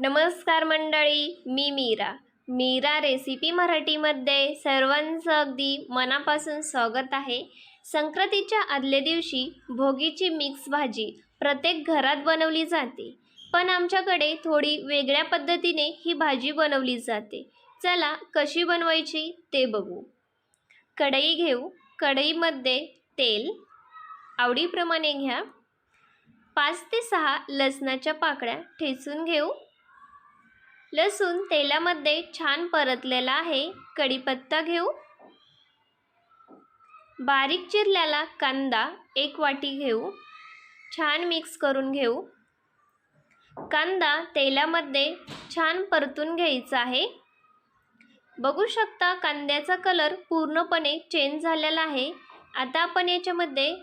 नमस्कार मंडळी मी मीरा. मीरा रेसिपी मराठीमध्ये सर्वांचं अगदी मनापासून स्वागत आहे. संक्रांतीच्या आदल्या दिवशी भोगीची मिक्स भाजी प्रत्येक घरात बनवली जाते. पण आमच्याकडे थोडी वेगळ्या पद्धतीने ही भाजी बनवली जाते. चला कशी बनवायची ते बघू. कढई घेऊ. कढईमध्ये तेल आवडीप्रमाणे घ्या. पाच ते सहा लसणाच्या पाकळ्या ठेचून घेऊ. लसूण तेलामध्ये छान परतलेला आहे. कढीपत्ता घेऊ. बारीक चिरलेला कांदा एक वाटी घेऊ. छान मिक्स करून घेऊ. कांदा तेलामध्ये छान परतून घ्यायचा आहे. बघू शकता कांद्याचा कलर पूर्णपणे चेंज झालेला आहे. आता आपण याच्यामध्ये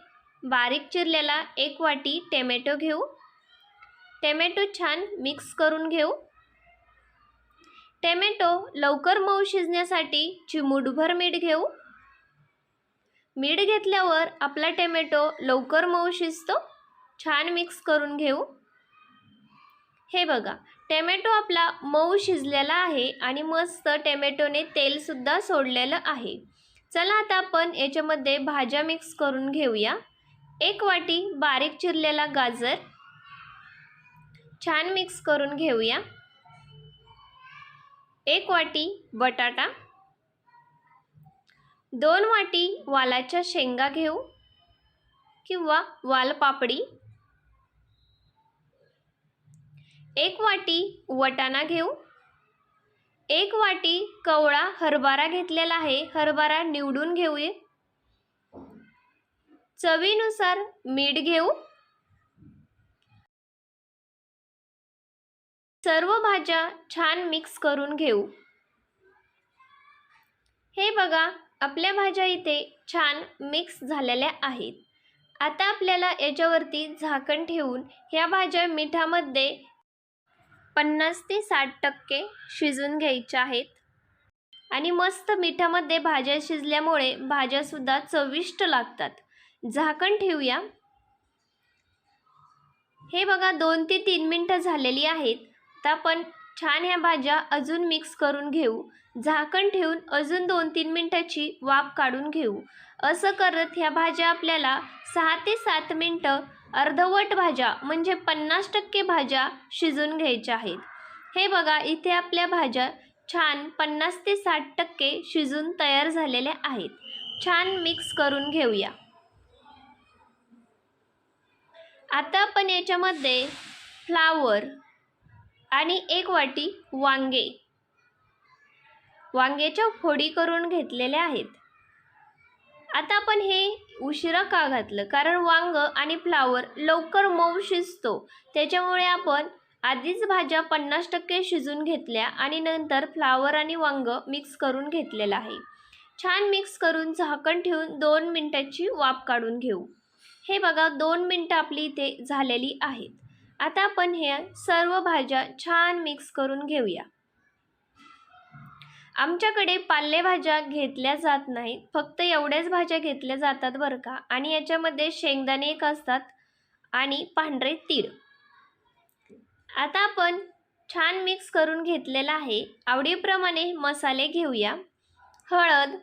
बारीक चिरलेला एक वाटी टेमॅटो घेऊ. टेमॅटो छान मिक्स करून घेऊ. टॅमॅटो लवकर मऊ शिजण्यासाठी चिमूटभर मीठ घेऊ. मीठ घेतल्यावर आपला टॅमॅटो लवकर मऊ शिजतो. छान मिक्स करून घेऊ. हे बघा टॅमॅटो आपला मऊ शिजलेला आहे आणि मस्त टॅमॅटोने तेलसुद्धा सोडलेलं आहे. चला आता आपण याच्यामध्ये भाज्या मिक्स करून घेऊया. एक वाटी बारीक चिरलेला गाजर. छान मिक्स करून घेऊया. एक वाटी बटाटा दोन वाटी वालाच्या शेंगा घेऊ किंवा वालपापडी एक वाटी वटाणा घेऊ एक वाटी कवळा हरभरा घेतलेला आहे हरभरा निवडून घेऊया. चवीनुसार मीठ घेऊ सर्व भाज्या छान मिक्स करून घेऊ. हे बघा आपल्या भाज्या इथे छान मिक्स झालेल्या आहेत. आता आपल्याला याच्यावरती झाकण ठेवून ह्या भाज्या मिठामध्ये पन्नास ते साठ टक्के शिजून घ्यायच्या आहेत. आणि मस्त मिठामध्ये भाज्या शिजल्यामुळे भाज्यासुद्धा चविष्ट लागतात. झाकण ठेवूया. हे बघा दोन ते तीन मिनटं झालेली आहेत. तर आपण छान ह्या भाज्या अजून मिक्स करून घेऊ. झाकण ठेवून अजून दोन तीन मिनटाची वाफ काढून घेऊ. असं करत ह्या भाज्या आपल्याला सहा ते सात मिनटं अर्धवट भाज्या म्हणजे पन्नास टक्के भाज्या शिजून घ्यायच्या आहेत. हे बघा इथे आपल्या भाज्या छान पन्नास ते साठ टक्के शिजून तयार झालेल्या आहेत. छान मिक्स करून घेऊया. आता आपण याच्यामध्ये फ्लावर आणि एक वाटी वांगे. वांग्याच्या फोडी करून घेतलेल्या आहेत. आता आपण हे उशिरा का घातलं? कारण वांग आणि फ्लावर लवकर मऊ शिजतो. त्याच्यामुळे आपण आधीच भाज्या पन्नास टक्के शिजून घेतल्या आणि नंतर फ्लावर आणि वांग मिक्स करून घेतलेलं आहे. छान मिक्स करून झाकण ठेवून दोन मिनटाची वाफ काढून घेऊ. हे बघा दोन मिनटं आपली इथे झालेली आहेत. आता आपण हे सर्व भाज्या छान मिक्स करून घेऊया. आमच्याकडे पालेभाज्या घेतल्या जात नाहीत. फक्त एवढ्याच भाज्या घेतल्या जातात बरं का. आणि याच्यामध्ये शेंगदाणे एक असतात आणि पांढरे तीळ. आता आपण छान मिक्स करून घेतलेला आहे. आवडीप्रमाणे मसाले घेऊया. हळद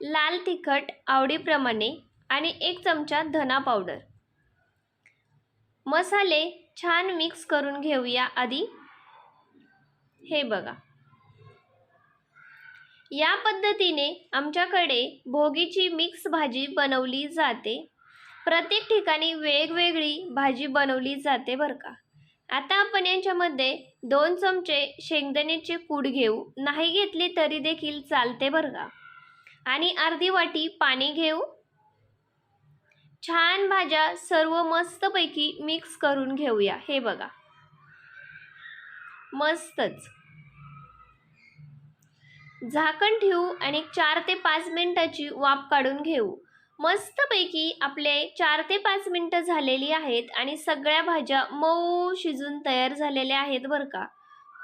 लाल तिखट आवडीप्रमाणे आणि एक चमचा धना पावडर. मसाले छान मिक्स करून घेऊया आधी. हे बघा. या पद्धतीने आमच्याकडे भोगीची मिक्स भाजी बनवली जाते. प्रत्येक ठिकाणी वेगवेगळी भाजी बनवली जाते बरं का. आता आपण यांच्यामध्ये दोन चमचे शेंगदाण्याचे कूड घेऊ. नाही घेतले तरी देखील चालते बरं का. आणि अर्धी वाटी पाणी घेऊ. छान भाज्या सर्व मस्तपैकी मिक्स करून घेऊया. हे बघा. मस्तच. झाकण ठेवू आणि चार ते पाच मिनिटाची वाफ काढून घेऊ. मस्तपैकी आपले चार ते पाच मिनटं झालेली आहेत आणि सगळ्या भाज्या मऊ शिजून तयार झालेल्या आहेत बरं का.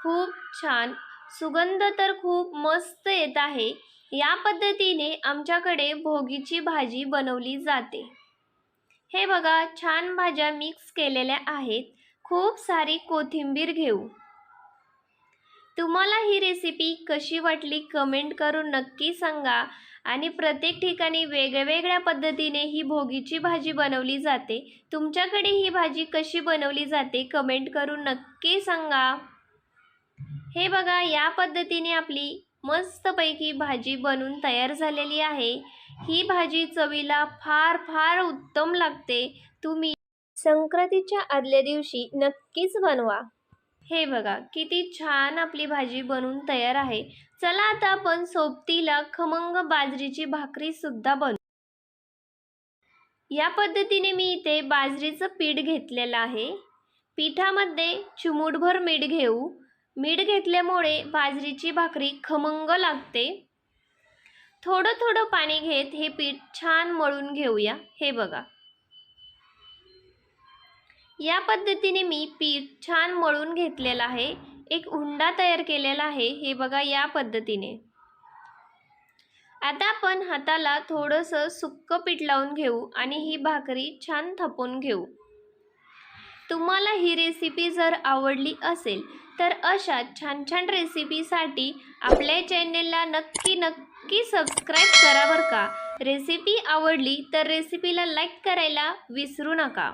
खूप छान. सुगंध तर खूप मस्त येत आहे. या पद्धतीने आमच्याकडे भोगीची भाजी बनवली जाते. हे बघा छान भाज्या मिक्स केलेल्या आहेत. खूप सारी कोथिंबीर घेऊ. तुम्हाला ही रेसिपी कशी वाटली कमेंट करून नक्की सांगा. आणि प्रत्येक ठिकाणी वेगवेगळ्या पद्धतीने ही भोगीची भाजी बनवली जाते. तुमच्याकडे ही भाजी कशी बनवली जाते कमेंट करून नक्की सांगा. हे बघा या पद्धतीने आपली मस्तपैकी भाजी बनून तयार झालेली आहे. ही भाजी चवीला फार फार उत्तम लागते. तुम्ही संक्रांतीच्या आदल्या दिवशी नक्कीच बनवा. हे बघा किती छान आपली भाजी बनवून तयार आहे. चला आता आपण सोबतीला खमंग बाजरीची भाकरी सुद्धा बनवू. या पद्धतीने मी इथे बाजरीचं पीठ घेतलेलं आहे. पिठामध्ये चिमूटभर मीठ घेऊ. मीठ घेतल्यामुळे बाजरीची भाकरी खमंग लागते. थोडं थोडं पाणी घेत हे पीठ छान मळून घेऊया. हे बघा. या पद्धतीने मी पीठ छान मळून घेतलेलं आहे. एक हुंडा तयार केलेला आहे. हे बघा या पद्धतीने. आता आपण हाताला थोडंसं सुक्क पीठ लावून घेऊ आणि ही भाकरी छान थापून घेऊ. तुम्हाला ही रेसिपी जर आवडली असेल तर अशा छान छान रेसिपीसाठी आपल्या चॅनेलला नक्की नक्की सबस्क्राईब करा बरं का. रेसिपी आवडली तर रेसिपीला लाईक करायला विसरू नका.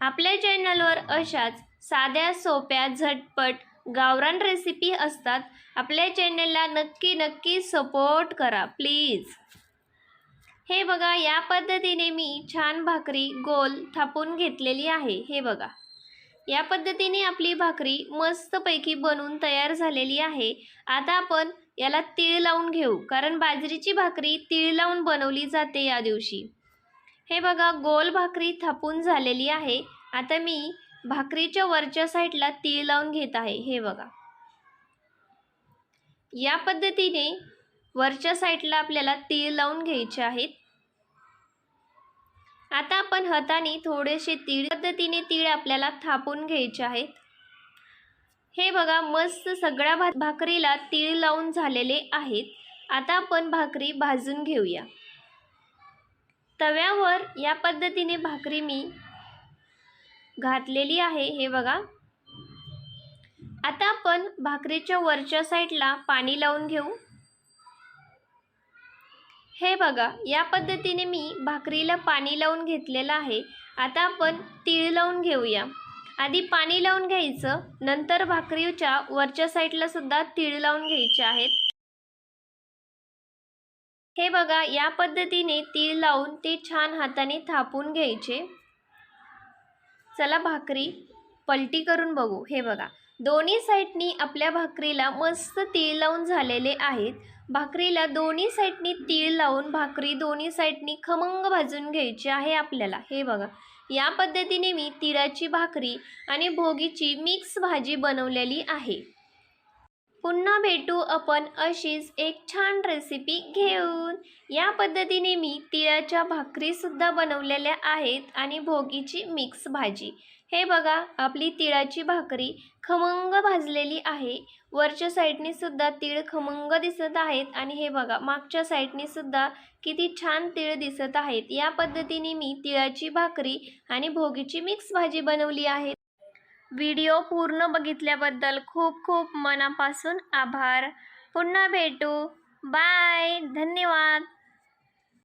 आपल्या चॅनलवर अशाच साध्या सोप्या झटपट गावरान रेसिपी असतात. आपल्या चॅनलला नक्की नक्की सपोर्ट करा प्लीज हे बघा या पद्धतीने मी छान भाकरी गोल थापून घेतलेली आहे. हे बघा. या पद्धतीने आपली भाकरी मस्तपैकी बनवून तयार झालेली आहे. आता आपण याला तीळ लावून घेऊ कारण बाजरीची भाकरी तीळ लावून बनवली जाते या दिवशी. हे बघा गोल भाकरी थापून झालेली आहे. आता मी भाकरीच्या वरच्या साईडला तीळ लावून घेत आहे. हे बघा. या पद्धतीने वरच्या साईडला आपल्याला तीळ लावून घ्यायचे आहेत. आता आपण हाताने थोडेसे तीळ पद्धतीने तीळ आपल्याला थापून घ्यायचे आहेत. हे बघा मस्त सगळ्या भा भाकरीला तीळ लावून झालेले आहेत. आता आपण भाकरी भाजून घेऊया. तव्यावर या पद्धतीने भाकरी मी घातलेली आहे हे बघा. आता आपण भाकरीच्या वरच्या साईडला पाणी लावून घेऊ. हे बघा या पद्धतीने मी भाकरीला पाणी लावून घेतलेलं आहे. आता आपण तीळ लावून घेऊया. आधी पाणी लावून घ्यायचं. नंतर भाकरीच्या वरच्या साईडला सुद्धा तीळ लावून घ्यायचे आहेत. हे बघा या पद्धतीने तीळ लावून ते छान हाताने थापून घ्यायचे. चला भाकरी पलटी करून बघू. हे बघा दोन्ही साईडनी आपल्या भाकरीला मस्त तीळ लावून झालेले आहेत. भाकरीला दोन्ही साईडनी तीळ लावून भाकरी दोन्ही साईडनी खमंग भाजून घ्यायची आहे आपल्याला. हे बघा या पद्धतीने मी तिळाची भाकरी आणि भोगीची मिक्स भाजी बनवलेली आहे. पुन्हा भेटू आपण अशीच एक छान रेसिपी घेऊन. या पद्धतीने मी तिळाच्या भाकरीसुद्धा बनवलेल्या आहेत आणि भोगीची मिक्स भाजी. हे बघा आपली तिळाची भाकरी खमंग भाजलेली आहे. वरच्या साईडने सुद्धा तीळ खमंग दिसत आहेत आणि हे बघा मागच्या साईडने सुद्धा किती छान तीळ दिसत आहेत. या पद्धतीने मी तिळाची भाकरी आणि भोगीची मिक्स भाजी बनवली आहे. व्हिडिओ पूर्ण बघितल्याबद्दल खूप खूप मनापासून आभार. पुन्हा भेटू. बाय. धन्यवाद.